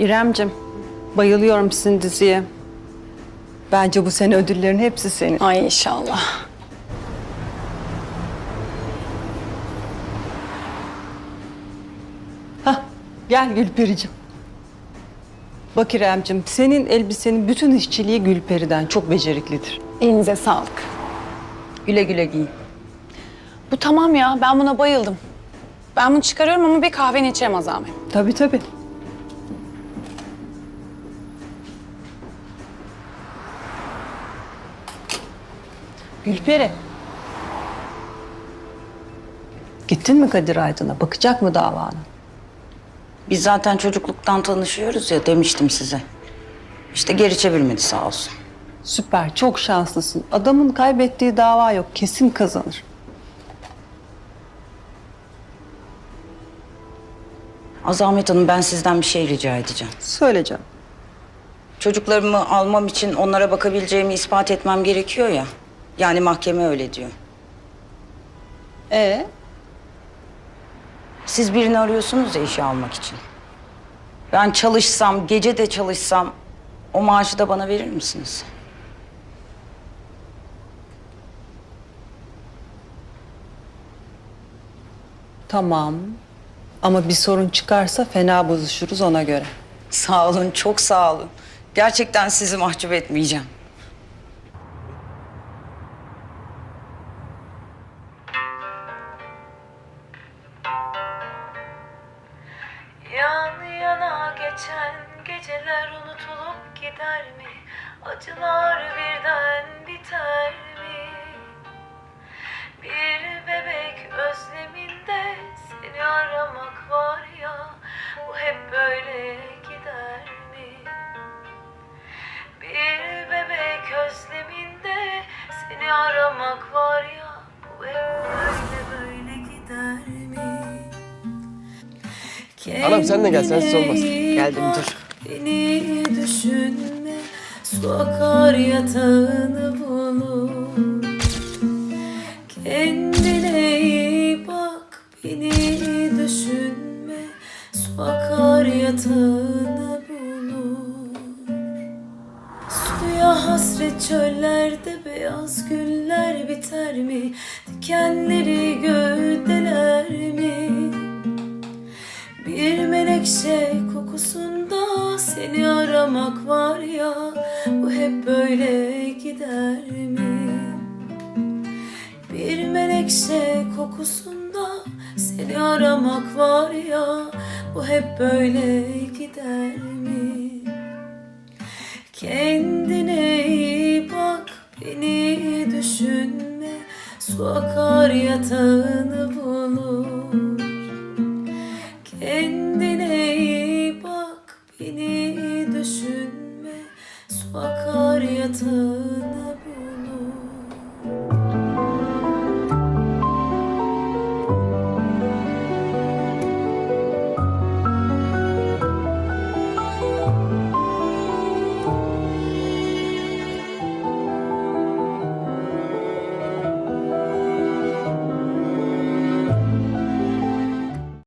İremcim, bayılıyorum sizin diziye. Bence bu sene ödüllerin hepsi senin. Ay inşallah. Hah, gel Gülpericim. Bak İremcim, senin elbisenin bütün işçiliği Gülperi'den. Çok beceriklidir. Elinize sağlık. Güle güle giyin. Bu tamam ya ben buna bayıldım. Ben bunu çıkarıyorum ama bir kahveni içerim Azamet. Tabii tabii. Gülperi. Gittin mi Kadir Aydın'a? Bakacak mı davana? Biz zaten çocukluktan tanışıyoruz ya demiştim size. İşte geri çevirmedi sağ olsun. Süper, çok şanslısın. Adamın kaybettiği dava yok, kesin kazanır. Azamet Hanım ben sizden bir şey rica edeceğim. Söyleyeceğim. Çocuklarımı almam için onlara bakabileceğimi ispat etmem gerekiyor ya. Yani mahkeme öyle diyor. Ee? Siz birini arıyorsunuz ya işe almak için. Ben çalışsam, gece de çalışsam o maaşı da bana verir misiniz? Tamam. Ama bir sorun çıkarsa fena bozuşuruz ona göre. Sağ olun, çok sağ olun. Gerçekten sizi mahcup etmeyeceğim. Geçen geceler unutulup gider mi? Acılar Anam sen de gel, sensiz olmaz. Geldim, dur. Beni düşünme, su akar yatağını bulur. Kendine iyi bak, beni düşünme, su akar yatağını bulur. Suya hasret çöllerde beyaz güller biter mi? Dikenleri Bir menekşe kokusunda seni aramak var ya Bu hep böyle gider mi? Bir menekşe kokusunda seni aramak var ya Bu hep böyle gider mi? Kendine iyi bak beni düşünme Su akar yatağını bulur